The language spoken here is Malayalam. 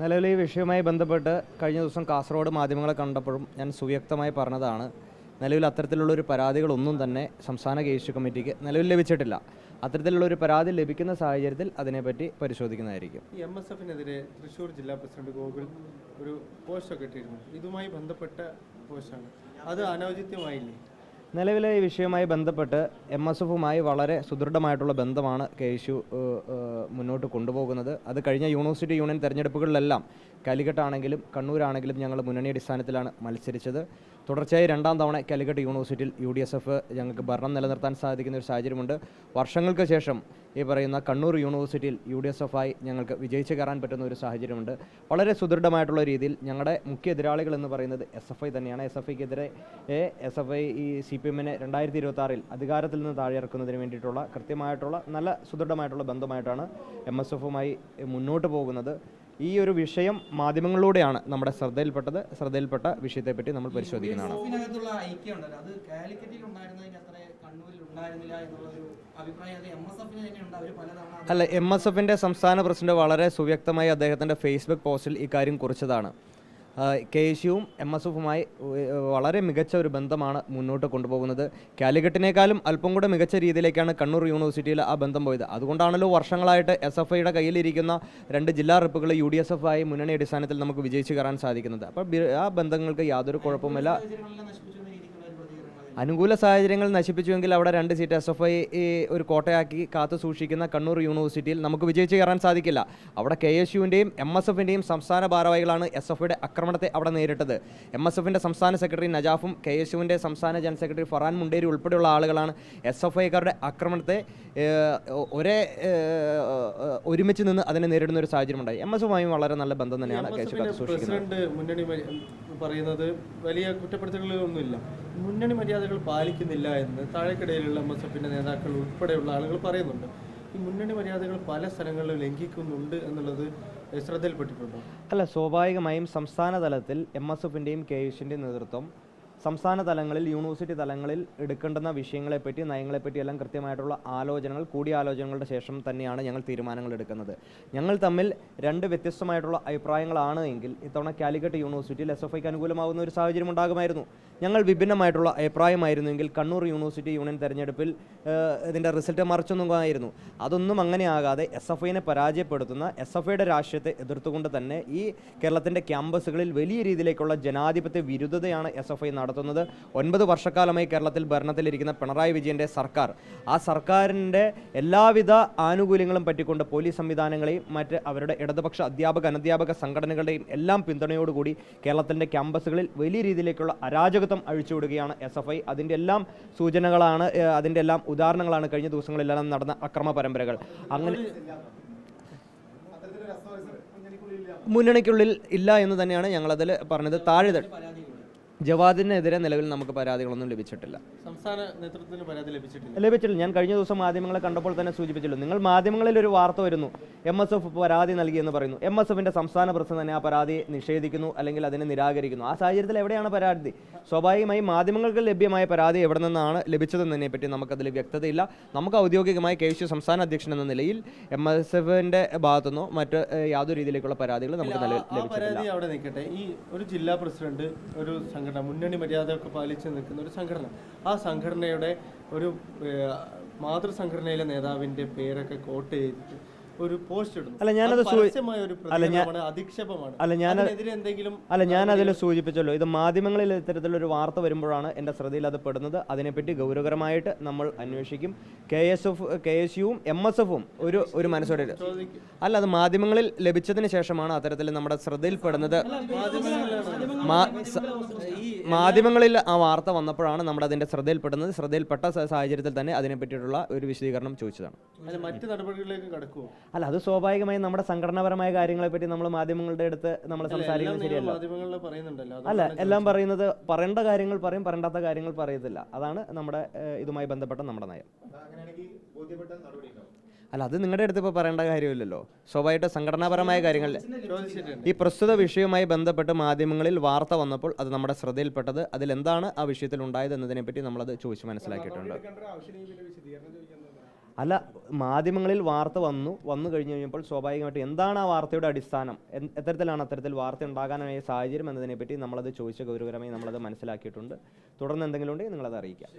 നിലവിൽ ഈ വിഷയവുമായി ബന്ധപ്പെട്ട് കഴിഞ്ഞ ദിവസം കാസർഗോഡ് മാധ്യമങ്ങളെ കണ്ടപ്പോഴും ഞാൻ സുവ്യക്തമായി പറഞ്ഞതാണ് നിലവിൽ അത്തരത്തിലുള്ള ഒരു പരാതികളൊന്നും തന്നെ സംസ്ഥാന കേസ് കമ്മിറ്റിക്ക് നിലവിൽ ലഭിച്ചിട്ടില്ല. അത്തരത്തിലുള്ള ഒരു പരാതി ലഭിക്കുന്ന സാഹചര്യത്തിൽ അതിനെപ്പറ്റി പരിശോധിക്കുന്നതായിരിക്കും. എം എസ് എഫിനെതിരെ തൃശ്ശൂർ ജില്ലാ പ്രസിഡന്റ് ഗോകുൽ ഒരു പോസ്റ്റൊക്കെ ഇട്ടിരുന്നു. ഇതുമായി ബന്ധപ്പെട്ട പോസ്റ്റാണ്. അത് അനൗചിത്യമായില്ലേ? നിലവിലെ ഈ വിഷയവുമായി ബന്ധപ്പെട്ട് എം എസ് എഫുമായി വളരെ സുദൃഢമായിട്ടുള്ള ബന്ധമാണ് കെ യേശു മുന്നോട്ട് കൊണ്ടുപോകുന്നത്. അത് കഴിഞ്ഞ യൂണിവേഴ്സിറ്റി യൂണിയൻ തെരഞ്ഞെടുപ്പുകളിലെല്ലാം കാലിക്കട്ടാണെങ്കിലും കണ്ണൂരാണെങ്കിലും ഞങ്ങൾ മുന്നണി അടിസ്ഥാനത്തിലാണ് മത്സരിച്ചത്. തുടർച്ചയായി രണ്ടാം തവണ കാലിക്കറ്റ് യൂണിവേഴ്സിറ്റിയിൽ യു ഡി എസ് എഫ് ഞങ്ങൾക്ക് ഭരണം നിലനിർത്താൻ സാധിക്കുന്ന ഒരു സാഹചര്യമുണ്ട്. വർഷങ്ങൾക്ക് ശേഷം ഈ പറയുന്ന കണ്ണൂർ യൂണിവേഴ്സിറ്റിയിൽ യു ഡി എസ് എഫ് ആയി ഞങ്ങൾക്ക് വിജയിച്ച് കയറാൻ പറ്റുന്ന ഒരു സാഹചര്യമുണ്ട്. വളരെ സുദൃഢമായിട്ടുള്ള രീതിയിൽ ഞങ്ങളുടെ മുഖ്യ എതിരാളികൾ എന്ന് പറയുന്നത് എസ് എഫ് ഐ തന്നെയാണ്. എസ് എഫ് ഐക്കെതിരെ എസ് എഫ് ഐ ഈ സി പി എമ്മിനെ രണ്ടായിരത്തി ഇരുപത്തി അധികാരത്തിൽ നിന്ന് താഴെ ഇറക്കുന്നതിന് വേണ്ടിയിട്ടുള്ള കൃത്യമായിട്ടുള്ള നല്ല സുദൃഢമായിട്ടുള്ള ബന്ധമായിട്ടാണ് എം എസ് എഫുമായി മുന്നോട്ട് പോകുന്നത്. ഈ ഒരു വിഷയം മാധ്യമങ്ങളിലൂടെയാണ് നമ്മുടെ ശ്രദ്ധയിൽപ്പെട്ടത്. ശ്രദ്ധയിൽപ്പെട്ട വിഷയത്തെപ്പറ്റി നമ്മൾ പരിശോധിക്കുന്നതാണ്. അല്ല എം എസ് എഫിന്റെ സംസ്ഥാന പ്രസിഡന്റ് വളരെ സുവ്യക്തമായി അദ്ദേഹത്തിന്റെ ഫേസ്ബുക്ക് പോസ്റ്റിൽ ഇക്കാര്യം കുറിച്ചതാണ്. കെ യുവും എം എസ് എഫുമായി വളരെ മികച്ച ഒരു ബന്ധമാണ് മുന്നോട്ട് കൊണ്ടുപോകുന്നത്. കാലിക്കറ്റിനേക്കാളും അല്പം കൂടെ മികച്ച രീതിയിലേക്കാണ് കണ്ണൂർ യൂണിവേഴ്സിറ്റിയിൽ ആ ബന്ധം പോയത്. അതുകൊണ്ടാണല്ലോ വർഷങ്ങളായിട്ട് എസ് എഫ് ഐയുടെ കയ്യിലിരിക്കുന്ന രണ്ട് ജില്ലാ റിപ്പുകൾ യു ഡി എസ് എഫ് ആയി മുന്നണി അടിസ്ഥാനത്തിൽ നമുക്ക് വിജയിച്ചു കയറാൻ സാധിക്കുന്നത്. അപ്പോൾ ആ ബന്ധങ്ങൾക്ക് യാതൊരു കുഴപ്പമില്ല അനുകൂല സാഹചര്യങ്ങൾ നശിപ്പിച്ചുവെങ്കിൽ അവിടെ രണ്ട് സീറ്റ് എസ് എഫ് ഐ ഒരു കോട്ടയാക്കി കാത്തു സൂക്ഷിക്കുന്ന കണ്ണൂർ യൂണിവേഴ്സിറ്റിയിൽ നമുക്ക് വിജയിച്ച് കയറാൻ സാധിക്കില്ല. അവിടെ കെ എസ് യുവിന്റെയും എം എസ് എഫിന്റെയും സംസ്ഥാന ഭാരവാഹികളാണ് എസ് എഫ് ഐയുടെ ആക്രമണത്തെ അവിടെ നേരിട്ടത്. എം എസ് എഫിന്റെ സംസ്ഥാന സെക്രട്ടറി നജാഫും കെ എസ് യുവിന്റെ സംസ്ഥാന ജനറൽ സെക്രട്ടറി ഫറാൻ മുണ്ടേരി ഉൾപ്പെടെയുള്ള ആളുകളാണ് എസ് എഫ് ഐക്കാരുടെ ആക്രമണത്തെ ഒരേ ഒരുമിച്ച് നിന്ന് അതിനെ നേരിടുന്ന ഒരു സാഹചര്യമുണ്ടായി. എം എസ് എഫുമായും വളരെ നല്ല ബന്ധം തന്നെയാണ് കെ എസ് യു കാത്തു സൂക്ഷിക്കുന്നത്. പറയുന്നത് വലിയ കുറ്റപ്പെടുത്തലുകളൊന്നുമില്ല. മുന്നണി മര്യാദകൾ പാലിക്കുന്നില്ല എന്ന് താഴേക്കിടയിലുള്ള എം എസ് എഫിന്റെ നേതാക്കൾ ഉൾപ്പെടെയുള്ള ആളുകൾ പറയുന്നുണ്ട്. ഈ മുന്നണി മര്യാദകൾ പല സ്ഥലങ്ങളിലും ലംഘിക്കുന്നുണ്ട് എന്നുള്ളത് ശ്രദ്ധയിൽപ്പെട്ടിട്ടുണ്ടോ? അല്ല സ്വാഭാവികമായും സംസ്ഥാന തലത്തിൽ എം എസ് എഫിന്റെയും കെ എസിന്റെയും നേതൃത്വം സംസ്ഥാന തലങ്ങളിൽ യൂണിവേഴ്സിറ്റി തലങ്ങളിൽ എടുക്കേണ്ടുന്ന വിഷയങ്ങളെപ്പറ്റി നയങ്ങളെപ്പറ്റി എല്ലാം കൃത്യമായിട്ടുള്ള ആലോചനകൾ കൂടിയാലോചനകളുടെ ശേഷം തന്നെയാണ് ഞങ്ങൾ തീരുമാനങ്ങൾ എടുക്കുന്നത്. ഞങ്ങൾ തമ്മിൽ രണ്ട് വ്യത്യസ്തമായിട്ടുള്ള അഭിപ്രായങ്ങളാണ് എങ്കിൽ ഇത്തവണ കാലിക്കറ്റ് യൂണിവേഴ്സിറ്റിയിൽ എസ് എഫ് ഐക്ക് അനുകൂലമാകുന്ന ഒരു സാഹചര്യം ഉണ്ടാകുമായിരുന്നു. ഞങ്ങൾ വിഭിന്നമായിട്ടുള്ള അഭിപ്രായമായിരുന്നുവെങ്കിൽ കണ്ണൂർ യൂണിവേഴ്സിറ്റി യൂണിയൻ തെരഞ്ഞെടുപ്പിൽ ഇതിന്റെ റിസൾട്ട് മറിച്ചൊന്നുമായിരുന്നു. അതൊന്നും അങ്ങനെ ആകാതെ എസ് എഫ് ഐനെ പരാജയപ്പെടുത്തുന്ന എസ് എഫ് ഐയുടെ രാഷ്ട്രീയത്തെ എതിർത്തുകൊണ്ട് തന്നെ ഈ കേരളത്തിന്റെ ക്യാമ്പസുകളിൽ വലിയ രീതിയിലേക്കുള്ള ജനാധിപത്യ വിരുദ്ധതയാണ് എസ് എഫ് ഐ ഒൻപത് വർഷക്കാലമായി കേരളത്തിൽ ഭരണത്തിലിരിക്കുന്ന പിണറായി വിജയന്റെ സർക്കാർ. ആ സർക്കാരിന്റെ എല്ലാവിധ ആനുകൂല്യങ്ങളും പറ്റിക്കൊണ്ട് പോലീസ് സംവിധാനങ്ങളെയും മറ്റ് അവരുടെ ഇടതുപക്ഷ അധ്യാപക അനധ്യാപക സംഘടനകളുടെയും എല്ലാം പിന്തുണയോടുകൂടി കേരളത്തിന്റെ ക്യാമ്പസുകളിൽ വലിയ രീതിയിലേക്കുള്ള അരാജകത്വം അഴിച്ചുവിടുകയാണ് എസ് എഫ് ഐ. അതിന്റെ എല്ലാം സൂചനകളാണ് അതിന്റെ എല്ലാം ഉദാഹരണങ്ങളാണ് കഴിഞ്ഞ ദിവസങ്ങളിലെല്ലാം നടന്ന അക്രമ പരമ്പരകൾ. അങ്ങനെ മുന്നണിക്കുള്ളിൽ ഇല്ല എന്ന് തന്നെയാണ് ഞങ്ങളതിൽ പറഞ്ഞത്. താഴെ ജവാദിനെതിരെ നിലവിൽ നമുക്ക് പരാതികളൊന്നും ലഭിച്ചിട്ടില്ല. സംസ്ഥാന നേതൃത്വത്തിന് പരാതി ലഭിച്ചിട്ടില്ല. ലഭിച്ചില്ല ഞാൻ കഴിഞ്ഞ ദിവസം മാധ്യമങ്ങളെ കണ്ടപ്പോൾ തന്നെ സൂചിപ്പിച്ചല്ലോ നിങ്ങൾ മാധ്യമങ്ങളിൽ ഒരു വാർത്ത വരുന്നു. എം എസ് എഫ് പരാതി നൽകിയെന്ന് പറയുന്നു. എം എസ് എഫിന്റെ സംസ്ഥാന പ്രസിഡന്റ് തന്നെ ആ പരാതി നിഷേധിക്കുന്നു അല്ലെങ്കിൽ അതിനെ നിരാകരിക്കുന്നു. ആ സാഹചര്യത്തിൽ എവിടെയാണ് പരാതി? സ്വാഭാവികമായി മാധ്യമങ്ങൾക്ക് ലഭ്യമായ പരാതി എവിടെ നിന്നാണ് ലഭിച്ചതെന്നതിനെ പറ്റി നമുക്കതിൽ വ്യക്തതയില്ല. നമുക്ക് ഔദ്യോഗികമായി കെ യു സംസ്ഥാന അധ്യക്ഷൻ എന്ന നിലയിൽ എം എസ് എഫിന്റെ ഭാഗത്തുനിന്നോ മറ്റ് യാതൊരു രീതിയിലേക്കുള്ള പരാതികൾ നമുക്ക് നിലവിൽ ലഭിച്ചിട്ടില്ല. ഈ ഒരു ജില്ലാ പ്രസിഡന്റ് ഒരു സംഘടന മുന്നണി മര്യാദയൊക്കെ പാലിച്ച് നിൽക്കുന്ന ഒരു സംഘടന. ആ സംഘടനയുടെ ഒരു മാതൃസംഘടനയിലെ നേതാവിന്റെ പേരൊക്കെ കോട്ട് ചെയ്തിട്ട് ഒരു പോസ്റ്റ് ഇടുന്നു. അല്ല, ഞാനത് അല്ല, ഞാൻ- അധിക്ഷേപമാണ്. അല്ല, ഞാൻ- എന്തെങ്കിലും അല്ല ഞാൻ അതിൽ സൂചിപ്പിച്ചല്ലോ ഇത് മാധ്യമങ്ങളിൽ ഇത്തരത്തിലൊരു വാർത്ത വരുമ്പോഴാണ് എന്റെ ശ്രദ്ധയിൽ അത് പെടുന്നത്. അതിനെപ്പറ്റി ഗൗരവകരമായിട്ട് നമ്മൾ അന്വേഷിക്കും. K S F K S യുവും M S എഫും ഒരു ഒരു മനസ്സോടെ അല്ല അത് മാധ്യമങ്ങളിൽ ലഭിച്ചതിന് ശേഷമാണ് അത്തരത്തിൽ നമ്മുടെ ശ്രദ്ധയിൽപ്പെടുന്നത് മാധ്യമങ്ങളിൽ ആ വാർത്ത വന്നപ്പോഴാണ് നമ്മുടെ അതിന്റെ ശ്രദ്ധയിൽപ്പെടുന്നത്. ശ്രദ്ധയിൽപ്പെട്ട സാഹചര്യത്തിൽ തന്നെ അതിനെപ്പറ്റിയിട്ടുള്ള ഒരു വിശദീകരണം ചോദിച്ചതാണ്. അല്ല മറ്റ് നടപടികളിലേക്ക് കടക്കുമോ അല്ല അത് സ്വാഭാവികമായും നമ്മുടെ സംഘടനാപരമായ കാര്യങ്ങളെ പറ്റി നമ്മൾ മാധ്യമങ്ങളുടെ അടുത്ത് നമ്മൾ സംസാരിക്കുന്നത് ശരിയല്ല. അല്ല എല്ലാം പറയുന്നത് പറയേണ്ട കാര്യങ്ങൾ പറയും പറയേണ്ടാത്ത കാര്യങ്ങൾ പറയത്തില്ല. അതാണ് നമ്മുടെ ഇതുമായി ബന്ധപ്പെട്ട നമ്മുടെ നയം. അല്ല അത് നിങ്ങളുടെ അടുത്ത് ഇപ്പോൾ പറയേണ്ട കാര്യമില്ലല്ലോ. സ്വാഭാവികമായിട്ട് സംഘടനാപരമായ കാര്യങ്ങളിൽ ഈ പ്രസ്തുത വിഷയവുമായി ബന്ധപ്പെട്ട് മാധ്യമങ്ങളിൽ വാർത്ത വന്നപ്പോൾ അത് നമ്മുടെ ശ്രദ്ധയിൽപ്പെട്ടത് അതിലെന്താണ് ആ വിഷയത്തിൽ ഉണ്ടായത് എന്നതിനെപ്പറ്റി നമ്മളത് ചോദിച്ച് മനസ്സിലാക്കിയിട്ടുണ്ട്. അല്ല മാധ്യമങ്ങളിൽ വാർത്ത വന്നു വന്നു കഴിഞ്ഞു കഴിഞ്ഞപ്പോൾ സ്വാഭാവികമായിട്ട് എന്താണ് ആ വാർത്തയുടെ അടിസ്ഥാനം? എത്തരത്തിലാണ് അത്തരത്തിൽ വാർത്ത ഉണ്ടാകാനായ സാഹചര്യം എന്നതിനെപ്പറ്റി നമ്മളത് ചോദിച്ച ഗൗരവകരമായി നമ്മളത് മനസ്സിലാക്കിയിട്ടുണ്ട്. തുടർന്ന് എന്തെങ്കിലും ഉണ്ടെങ്കിൽ നിങ്ങളത് അറിയിക്കാം.